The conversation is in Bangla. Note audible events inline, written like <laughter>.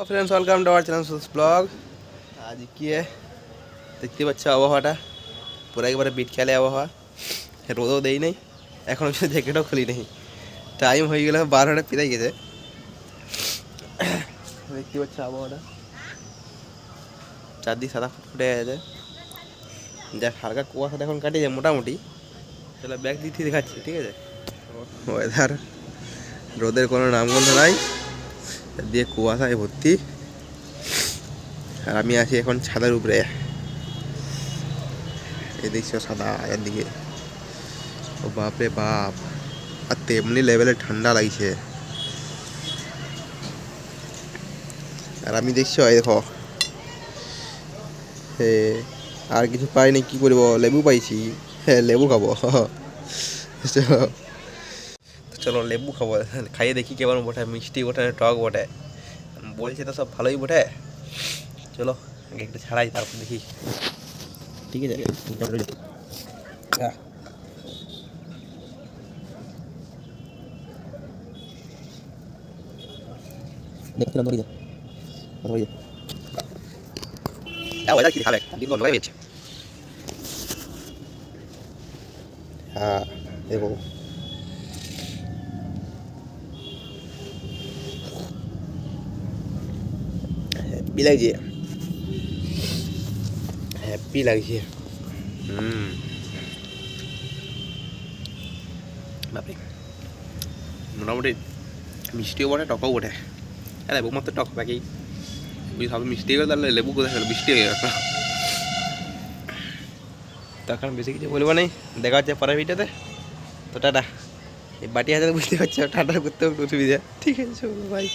Friends welcome to our channel switch blog আজ কি এ দেখতে পাচ্ছ আবহাওয়াটা পুরো একবারে বিট খেলে আবহাওয়া রোদও দেই নেই এখন অবধি জ্যাকেটও খুলি নেই টাইম হয়ে গেলে বারোটা পেরাই গেছে দেখতে পাচ্ছ আবহাওয়াটা চারদিক সাদা ফুটে গেছে যাক হালকা কুয়াশাটা এখন কাটিয়েছে মোটামুটি তাহলে ব্যাগ থেকে দেখাচ্ছি ঠিক আছে ওয়েদার রোদের কোনো নামগন্ধ নাই দিয়ে কুয়াশায় ভর্তি। আর আমি আছি এখন ছাদের উপরে। এই দেখছ সাদা একদিকে ও বাপরে বাপ। আর তেমনি লেভেলে ঠান্ডা লাগছে। আর আমি দেখছ এই দেখো। হে, আর কিছু পাইনি, কি করব? লেবু পাইছি। হ্যাঁ লেবু খাব। <laughs> চলো লেবু খাব। খাইয়ে দেখি কেমন বটে, মিষ্টি বটে, টক বটে। বলছে তো সব ভালোই বটে। চলো, আগে একটু ছাড়াই, তারপর দেখি। ঠিক আছে গেছে হ্যাঁ দেখো হ্যাপি লাগছে হ্যাপি লাগছে মোটামুটি মিষ্টিও বটে টকও বটে হ্যাঁ লেবু মাত্র টক বাকি সব মিষ্টি হয়ে তাহলে লেবু কোথায় গেল মিষ্টি হয়ে গেল তখন বেশি কিছু বলব নেই দেখা হচ্ছে পরের ভিডিওতে তো টাটা এই বাটি হাতে বুঝতে পারছ টাটা করতে অসুবিধা ঠিক আছে ভাই